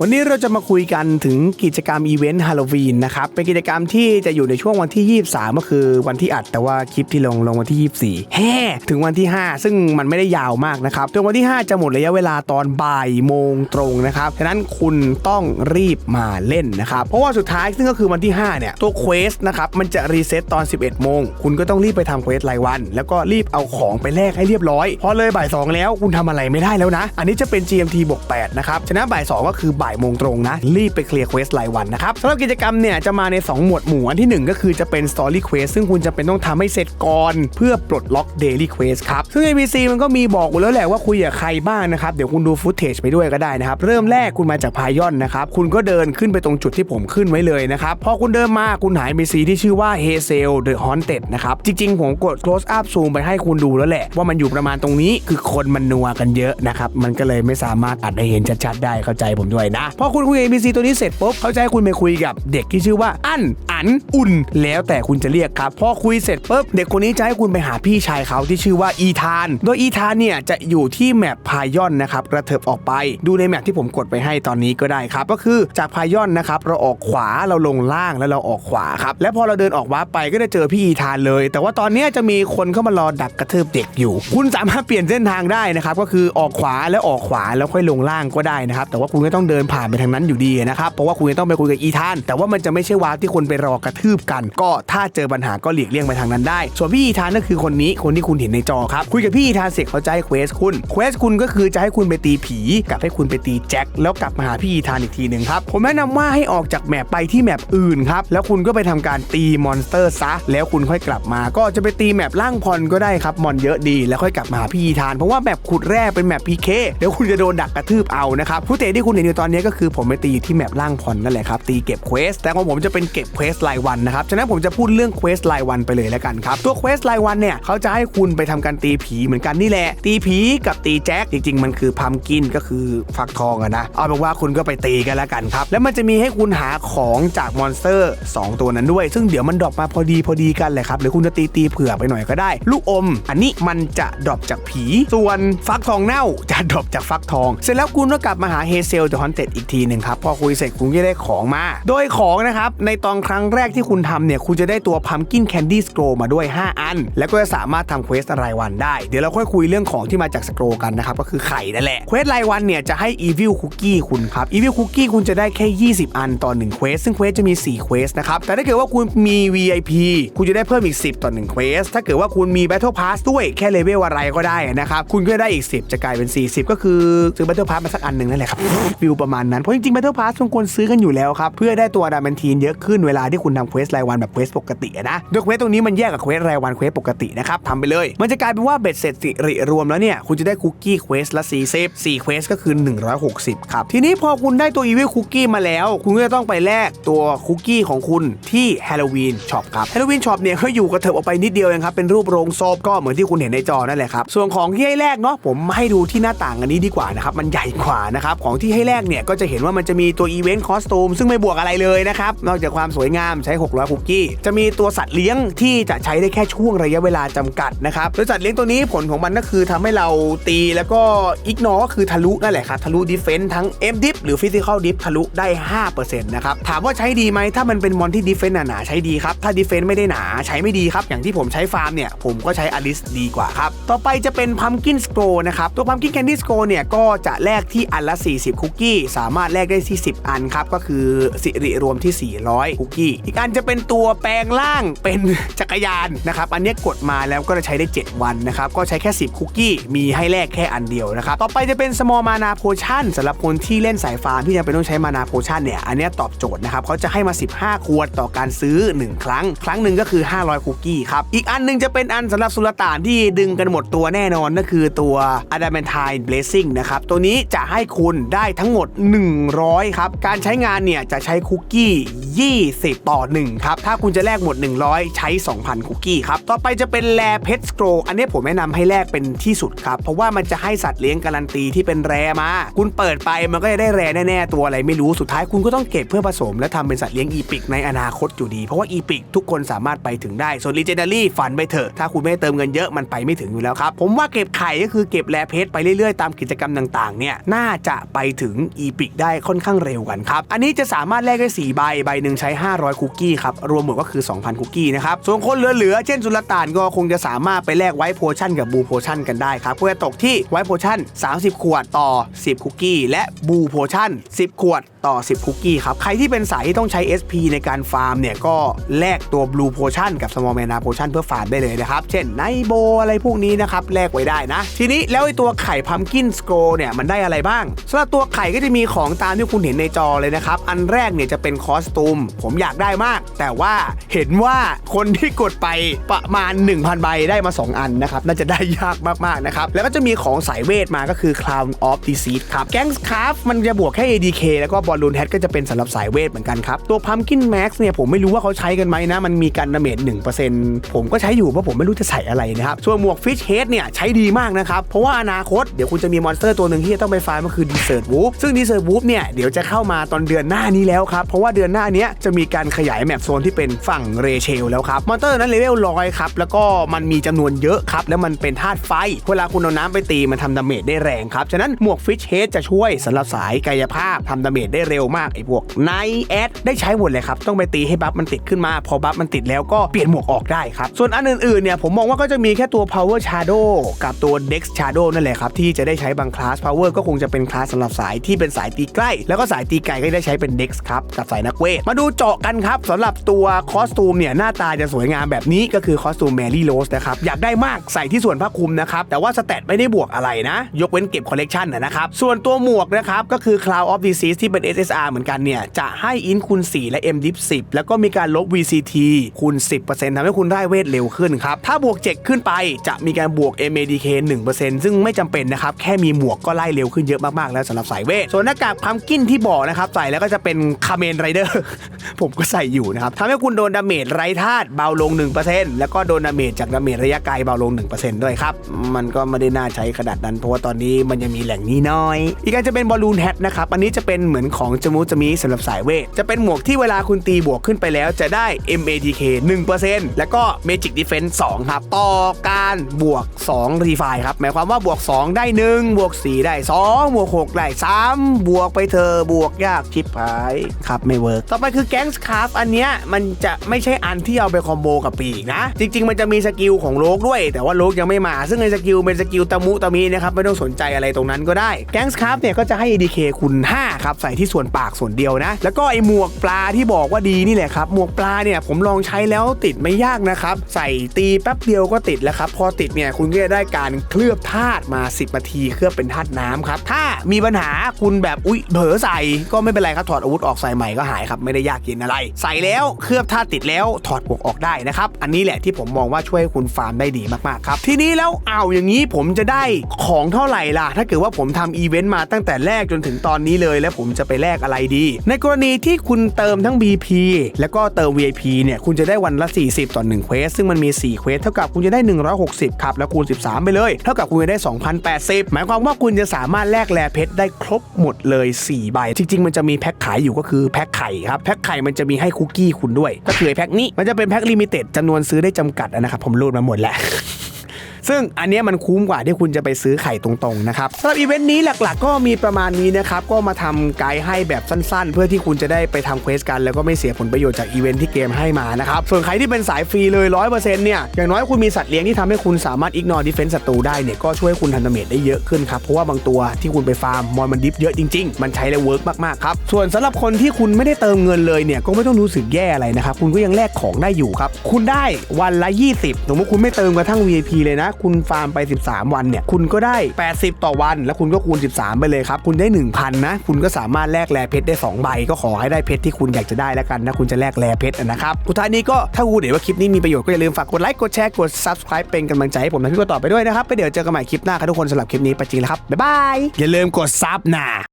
วันนี้เราจะมาคุยกันถึงกิจกรรมอีเวนต์ฮาโลวีนนะครับ เป็นกิจกรรมที่จะอยู่ในช่วงวันที่ 23 ก็คือวันที่อัดแต่ว่าคลิปที่ลงลงวันที่ 24แฮ่ถึงวันที่ 5 ซึ่งมันไม่ได้ยาวมากนะครับจนวันที่ 5 จะหมดระยะเวลาตอนบ่ายโมงตรงนะครับฉะนั้นคุณต้องรีบมาเล่นนะครับ เพราะว่าสุดท้ายซึ่งก็คือวันที่ 5 เนี่ย ตัวเควสนะครับมันจะรีเซ็ตตอน 11 โมง คุณก็ต้องรีบไปทำเควสรายวัน แล้วก็รีบเอาของไปแลกให้เรียบร้อยพอเลยบ่าย2แล้วคุณทำอะไรไม่ได้แล้วนะ อันนี้จะเป็น GMT บวก8นะครับฉะนั้นบ่าย2ก็คือบ่ายโมงตรงนะ รีบไปเคลียร์เควสรายวันนะครับสำหรับกิจกรรมเนี่ยจะมาใน 2 หมวดหมู่อันที่ 1 ก็คือจะเป็น Story Quest ซึ่งคุณจะเป็นต้องทำให้เสร็จก่อน เพื่อปลดล็อก Daily Quest ครับ ซึ่ง ABC มันก็มีบอกอยู่แล้วแหละว่าคุยกับใครบ้างนะครับ เดี๋ยวคุณดูฟุตเทจไปด้วยก็ได้นะครับ เริ่มแรกคุณมาจากพายอนนะครับ คุณก็เดินขึ้นไปตรงจุดที่ผมขึ้นไว้เลยนะครับ พอคุณเดินมาคุณหาย ABC ที่ชื่อว่า Hazel the Haunted นะครับ จริงๆ ผมกด close up zoom ไปให้คุณดูแล้วแหละ ว่ามันอยู่ประมาณตรงนี้คือคนมันนัวกันเยอะนะครับมันก็เลยไม่สามารถอัดให้เห็นชัดๆได้เข้าใจผมด้วยนะ พอคุณคุย ABC ตัวนี้เสร็จปุ๊บเขาจะให้คุณไปคุยกับเด็กที่ชื่อว่าอั้นอันอุ่น แล้วแต่คุณจะเรียกครับ พอคุยเสร็จปุ๊บเด็กคนนี้จะให้คุณไปหาพี่ชายเขาที่ชื่อว่าอีธาน โดยอีธานเนี่ยจะอยู่ที่แมปพายอนนะครับกระเถิบออกไปดูในแมปที่ผมกดไปให้ตอนนี้ก็ได้ครับ ก็คือจากพายอนนะครับเราออกขวาเราลงล่างแล้วเราออกขวาครับและพอเราเดินออกวาไปก็จะเจอพี่อีธานเลย แต่ว่าตอนนี้จะมีคนเข้ามารอดักกระเทิบเด็กอยู่ คุณสามารถเปลี่ยนเส้นทางได้นะครับก็คือออกขวาแล้วออกขวาแล้วค่อยลงล่างก็ได้นะครับแต่ว่าคุณก็ต้องเดินผ่านไปทางนั้นอยู่ดีนะครับ เพราะว่าคุณจะต้องไปคุยกับอีธาน แต่ว่ามันจะไม่ใช่วาร์ปที่คนไปรอกระทืบกัน ก็ถ้าเจอปัญหาก็หลีกเลี่ยงไปทางนั้นได้ ส่วนพี่อีธานก็คือคนนี้คนที่คุณเห็นในจอครับ คุยกับพี่อีธานเสร็จเขาจะให้เควสคุณเควสคุณก็คือจะให้คุณไปตีผี กับให้คุณไปตีแจ็คแล้วกลับมาหาพี่อีธานอีกทีหนึ่งครับผมแนะนำว่าให้ออกจากแมปไปที่แมปอื่นครับแล้วคุณก็ไปทำการตีมอนสเตอร์ซะแล้วคุณค่อยกลับมา ก็จะไปตีแมปล่างพรก็ได้ครับมอนเยอะดีแล้วค่อยกลับมาหาพี่อีธานเพราะว่าแมปขุดแร่เป็นแมปพีเคเดี๋ยวคุณจะโดนดักกระทืบเอานะครับผู้เตะที่คุณเห็นอยู่ตอนนี้ก็คือผมไปตีอยู่ที่แมปล่างพรนั่นแหละครับตีเก็บเควสแต่ของผมจะเป็นเก็บเควสรายวันนะครับฉะนั้นผมจะพูดเรื่องเควสรายวันไปเลยแล้วกันครับตัวเควสรายวันเนี่ยเขาจะให้คุณไปทำการตีผีเหมือนกันนี่แหละ ตีผีกับตีแจ็คจริง ๆ มันคือพัมกินก็คือฟักทองอะนะเอาเป็นว่าคุณก็ไปตีกันแล้วกันครับแล้วมันจะมีให้คุณหาของจากมอนสเตอร์ 2 ตัวนั้นด้วย ซึ่งเดี๋ยวมันดรอปมาพอดีพอดีกันเลยครับหรือคุณจะตีตีเผื่อไปหน่อยก็ได้ ลูกอม อันนี้มันจะดรอปจากผี ส่วนฟักทองเน่าจะดรอปจากฟักทอง เสร็จแล้วคุณก็กลับมาหาเฮเซลเดอะฮอนเตดอีกทีหนึ่งครับพอคุยเสร็จคุณก็ได้ของมา โดยของนะครับในตอนครั้งแรกที่คุณทำเนี่ยคุณจะได้ตัวพัมกินแคนดี้สโ r รมาด้วย 5 อัน แล้วก็จะสามารถทำเควสรายวันได้ เดี๋ยวเราค่อยคุยเรื่องของที่มาจากสโ r รกันนะครับก็คือไข่นั่นแหละเควสรายวันเนี่ยจะให้ Evil Cookie คุณครับ Evil Cookie คุณจะได้แค่ 20 อันต่อ1เควสซึ่งเควสจะมี4เควสนะครับแต่ถ้าเกิดว่าคุณมี VIP คุณจะได้เพิ่มอีก 10 ต่อ1เควสถ้าเกิดว่าคุณมี Battle Pass ด้วยแค่เลเวลอะไรก็ได้นะครับคุณก็ได้อีก 10 จะกลายเป็น 40 ก็คือซื้อ Battle Pass มาสักอันหนึ่งนั่นแหละครับฟิลประมาณมาณนั้น เพราะจริงๆ Battle Pass ทุกคนซื้อกันอยู่แล้วครับ เพื่อได้ตัวดามันทีนเยอะขึ้นเวลาที่คุณทำเควสรายวันแบบเควสปกตินะโดยเควสตรงนี้มันแยกกับเควสรายวันเควสปกตินะครับทำไปเลย มันจะกลายเป็นว่าเบ็ดเสร็จสิริรวมแล้วเนี่ยคุณจะได้คุกกี้เควสละ40 4เควสก็คือ 160 ครับ ทีนี้พอคุณได้ตัวอีวิลคุกกี้มาแล้ว คุณก็จะต้องไปแลกตัวคุกกี้ของคุณที่ฮาโลวีนช็อปครับฮาโลวีนช็อปเนี่ยเขาอยู่กระเถิบออกไปนิดเดียวเองครับเป็นรูปโรงศพก็เหมือนที่คุณเห็นในจอนั่นแหละครับส่วนของที่ให้แลกเนาะผมให้ดูที่หน้าต่างอันนี้ดีกว่านะครับมันใหญ่กว่านะครับของที่ให้แลกเนี่ยก็จะเห็นว่ามันจะมีตัวอีเวนต์คอสตูมซึ่งไม่บวกอะไรเลยนะครับ นอกจากความสวยงามใช้ 600คุกกี้ จะมีตัวสัตว์เลี้ยงที่จะใช้ได้แค่ช่วงระยะเวลาจำกัดนะครับโดยสัตว์เลี้ยงตัวนี้ผลของมันก็คือทำให้เราตีแล้วก็อีกนอก็คือทะลุนั่นแหละครับทะลุดิเฟนต์ทั้ง M dip หรือ Physical dip ทะลุได้ 5%นะครับถามว่าใช้ดีไหมถ้ามันเป็นมอนที่ดิเฟนต์หนาๆใช้ดีครับถ้าดิเฟนต์ไม่ได้หนาใช้ไม่ดีครับอย่างที่ผมใช้ฟาร์มเนี่ยผมก็ใช้อลิสดีกว่าครับต่อไปจะเป็นพัมกินสโ r นะครับตัวพัมกินแคนดี้สโ r เนี่ยก็จะแลกที่อันละ 40 คุกกี้สามารถแลกได้ที่ 10 อันครับ ก็คือสิริรวมที่ 400คุกกี้ อีกอันจะเป็นตัวแปลงร่างเป็นจักรยานนะครับ อันนี้กดมาแล้วก็จะใช้ได้ 7 วันนะครับ ก็ใช้แค่ 10 คุกกี้ มีให้แลกแค่อันเดียวนะครับ ต่อไปจะเป็น small mana potion สำหรับคนที่เล่นสายฟาร์มที่ยังเป็นต้องใช้มานาโพชั่นเนี่ย อันนี้ตอบโจทย์นะครับเขาจะให้มา 15 ขวดต่อการซื้อ 1 ครั้ง ครั้งหนึ่งก็คือ 500คุกกี้ครับ อีกอันหนึงจะเป็นอันสำหรับสุลต่านที่ดึงกันหมดตัวแน่นอนนั่นคือตัว adamantine blessing นะครับ ตัวนี้จะให้คุณได้ทั้งหมด100 ครับ การใช้งานเนี่ยจะใช้คุกกี้ 20 ต่อ 1 ครับ ถ้าคุณจะแลกหมด 100 ใช้ 2,000 คุกกี้ครับ ต่อไปจะเป็นแรเพชสโกรอันนี้ผมแนะนำให้แลกเป็นที่สุดครับ เพราะว่ามันจะให้สัตว์เลี้ยงการันตีที่เป็นแรมา คุณเปิดไปมันก็จะได้แรแน่ ๆ ตัวอะไรไม่รู้สุดท้ายคุณก็ต้องเก็บเพื่อผสม และทำเป็นสัตว์เลี้ยงอีพิกในอนาคตอยู่ดี เพราะว่าอีพิกทุกคนสามารถไปถึงได้ส่วน Legendary ฝันไปเถอะถ้าคุณไม่เติมเงินเยอะมันไปไม่ถึงอยู่แล้วครับผมว่าเก็บไข่ก็คือเก็บแรเพชไปเรื่อยๆตามกิจกรรมต่างๆเนี่ยน่าจะไปถึงอีพิกได้ค่อนข้างเร็วกันครับ อันนี้จะสามารถแลกได้ 4 ใบ ใบหนึ่งใช้ 500 คุกกี้ครับ รวมหมดก็คือ 2,000 คุกกี้นะครับ ส่วนคนเหลือๆ เช่นสุลต่านก็คงจะสามารถไปแลกไวท์โพชั่นกับบูโพชั่นกันได้ครับก็จะตกที่ไวท์โพชั่น 30 ขวดต่อ 10 คุกกี้ และบูโพชั่น 10 ขวดต่อ 10 คุกกี้ครับ ใครที่เป็นสายที่ต้องใช้ SP ในการฟาร์มเนี่ยก็แลกตัว Blue Potion กับ Small Mana Potion เพื่อฟาร์มได้เลยนะครับ เช่นไนโบอะไรพวกนี้นะครับแลกไว้ได้นะ ทีนี้แล้วไอตัวไข่พัมกินสโกเนี่ยมันได้อะไรบ้างสำหรับตัวไข่ก็จะมีของตามที่คุณเห็นในจอเลยนะครับ อันแรกเนี่ยจะเป็นคอสตูม ผมอยากได้มาก แต่ว่าเห็นว่าคนที่กดไปประมาณ 1,000 ใบได้มา 2 อันนะครับ น่าจะได้ยากมาก ๆ นะครับ แล้วก็จะมีของสายเวทมาก็คือ Crown of Disease ครับแก๊งสคาฟมันจะบวกแค่ ADK แล้วก็บอลลูนแฮทก็จะเป็นสำหรับสายเวทเหมือนกันครับ ตัว Pumpkin Max เนี่ยผมไม่รู้ว่าเขาใช้กันไหมนะ มันมีการดาเมจ1%ผมก็ใช้อยู่เพราะผมไม่รู้จะใส่อะไรนะครับส่วนหมวก Fish Head เนี่ยใช้ดีมากนะครับเพราะว่าอนาคตเดี๋ยวคุณจะมีมอนสเตอร์ตัวหนึ่งที่จะต้องไปฟาร์มก็คือ Desert Wolf ซึ่ง Desert Wolf เนี่ยเดี๋ยวจะเข้ามาตอนเดือนหน้านี้แล้วครับ เพราะว่าเดือนหน้านี้จะมีการขยายแมปโซนที่เป็นฝั่งเรเชลแล้วครับมอนเตอร์นั้นเลเวลร้อยครับแล้วก็มันมีจำนวนเยอะครับแล้วมันเป็นธาตุไฟ เวลาคุณเอาน้ำไปตีมันทำดาเมจได้แรงครับฉะนั้นหมวก Fish Head จะช่วยสำหรับสายกายภาพทำดาเมจได้เร็วมากไอ้พวกไนแอดได้ใช้หมดเลยครับต้องไปตีให้บัฟมันติดขึ้นมา พอบัฟมันติดแล้วก็เปลี่ยนหมวกออกได้ครับส่วนอันอื่นๆเนี่ยผมมองว่าก็จะมีแค่ตัว Power Shadow กับตัว Dex Shadow นั่นแหละครับที่จะได้ใช้บางคลาส Power ก็คงจะเป็นคลาสสำหรับสายที่เป็นสายตีใกล้ แล้วก็สายตีไกลก็ได้ใช้เป็น Dex ครับกับสายนักเวท มาดูเจาะกันครับสำหรับตัวคอสตูมเนี่ยหน้าตาจะสวยงามแบบนี้ก็คือคอสตูมแมรี่โรสนะครับอยากได้มากใส่ที่ส่วนผ้าคลุมนะครับแต่ว่าสแตทไม่ได้บวกอะไรนะ ยกเว้นเก็บคอลเลกชันนะครับส่วนตัวหมวกนะครับก็คือ Cloud of Disease ที่เป็น SSR เหมือนกันเนี่ยจะให้อินคูณ4และ M Dip 10 แล้วก็มีการลบ VCT คูณ 10%ทำให้คุณได้เวทเร็วขึ้นครับถ้าบวก7ขึ้นไปจะมีการบวก MADK 1%ซึ่งไม่จำเป็นนะครับแค่มีหมวกก็ไล่เร็วขึ้นเยอะมากๆแล้วสำหรับสายเวทส่วนหน้ากากพัมกินที่บอกนะครับใส่แล้วก็จะเป็นคาเมนไรเดอร์ ผมก็ใส่อยู่นะครับทำให้คุณโดนดาเมจไร้ธาตุเบาลง 1%แล้วก็โดนดาเมจจากดาเมจระยะไกลเบาลง 1%ด้วยครับ มันก็ไม่ได้น่าใช้ขนาดนั้น เพราะว่าตอนนี้มันยังมีแหล่งนี้น้อย อีกอันจะเป็นบอลลูนแฮทนะครับ อันนี้จะเป็นเหมือนของจมูจมีสำหรับสายเวท จะเป็นหมวกที่เวลาคุณตีบวกขึ้นไปแล้วจะได้ MADK 1%แล้วก็ Magic Defense 2ครับต่อการบวก 2 รีไฟครับหมายความว่าบวก 2 ได้ 1 บวก 4 ได้ 2 บวก 6 ได้ 3บวกไปเธอบวกยากชิบหายครับไม่เวิร์กต่อไปคือแก๊งสคาฟอันเนี้ยมันจะไม่ใช่อันที่เอาไปคอมโบกับปีกนะ จริง ๆ มันจะมีสกิลของโลกด้วย แต่ว่าโลกยังไม่มา ซึ่งในสกิลเป็นสกิลตะมุตะมีนะครับไม่ต้องสนใจอะไรตรงนั้นก็ได้แก๊งสคาฟเนี่ยก็จะให้ ADK คุณ 5 ครับใส่ที่ส่วนปากส่วนเดียวนะ แล้วก็ไอหมวกปลาที่บอกว่าดีนี่แหละครับหมวกปลาเนี่ยผมลองใช้แล้วติดไม่ยากนะครับใส่ตีแป๊บเดียวก็ติดแล้วครับพอติดเนี่ยคุณก็จะได้การเคลือบธาตุมา 10นาทีเคลือบเป็นธาตุน้ำครับถ้ามีปัญหาคุณแบบอุ๊ยเผลอใส่ก็ไม่เป็นไรครับถอดอาวุธออกใส่ใหม่ก็หายครับไม่ได้ยากเย็นอะไร ใส่แล้วเคลือบธาติดแล้วถอดบวกออกได้นะครับอันนี้แหละที่ผมมองว่าช่วยคุณฟาร์มได้ดีมากๆครับทีนี้แล้วเอาวอย่างนี้ผมจะได้ของเท่าไหร่ล่ะ ถ้าเกิดว่าผมทำอีเวนต์มาตั้งแต่แรกจนถึงตอนนี้เลย แล้วผมจะไปแลกอะไรดี ในกรณีที่คุณเติมทั้ง BP แล้วก็เติม VIP เนี่ยคุณจะได้วันละ 40 ต่อ1เควสซึ่งมันมี 4เควสเท่ากับคุณจะได้ 160ครับแล้วคูณ 13 ไปเลย เท่ากับคุณจะได้ 2,080 หมายความว่าคุณจะสามารถแลกแลเพชรได้ครบหมดเลย4ใบจริง ๆ มันจะมีแพ็คขายอยู่ก็คือแพ็คไข่ครับแพ็คไข่มันจะมีให้คุกกี้คุณด้วย ก็คือแพ็คนี้มันจะเป็นแพ็คลิมิเต็ดจำนวนซื้อได้จำกัดนะครับผมรูดมาหมดแล้ว ซึ่งอันนี้มันคุ้มกว่าที่คุณจะไปซื้อไข่ตรงๆนะครับสำหรับอีเวนต์นี้หลักๆ ก็มีประมาณนี้นะครับก็มาทำไกด์ให้แบบสั้นๆ เพื่อที่คุณจะได้ไปทำเควสกัน แล้วก็ไม่เสียผลประโยชน์จากอีเวนต์ที่เกมให้มานะครับส่วนใครที่เป็นสายฟรีเลย100%เปอร์เซ็นต์เนี่ยอย่างน้อยคุณมีสัตว์เลี้ยงที่ทำให้คุณสามารถอิกนอร์ดิเฟนส์ศัตรูได้เนี่ยก็ช่วยให้คุณทันดาเมจได้เยอะขึ้นครับเพราะว่าบางตัวที่คุณไปฟาร์มมอนมันดิฟเยอะจริงๆ มันใช้แล้เวิร์กมากๆครับส่วนสำหรับคนที่คุณไม่ได้เติมเงินเลยเนี่ยก็ไม่ต้องรู้สึกแย่อะไรนะครับคุณก็ยังแลกของได้อยู่ครับคุณได้วันละ 20สมมติคุณไม่เติมกระทั่ง VIP เลยนะคุณฟาร์มไป 13 วันเนี่ยคุณก็ได้ 80 ต่อวัน แล้วคุณก็คูณ 13 ไปเลยครับ คุณได้ 1,000 นะ คุณก็สามารถแลกแลเพชรได้ 2 ใบ ก็ขอให้ได้เพชรที่คุณอยากจะได้แล้วกันนะ คุณจะแลกแลเพชรนะครับสุดท้ายนี้ก็ถ้าคุณเห็นว่าคลิปนี้มีประโยชน์ก็อย่าลืมฝากกดไลค์กดแชร์กด subscribe เป็นกำลังใจให้ผมและพี่ก็ต่อไปด้วยนะครับไปเดี๋ยวเจอกันใหม่คลิปหน้าครับทุกคนสำหรับคลิปนี้ไปจริงแล้วครับบ๊ายบายอย่าลืมกดซับนะ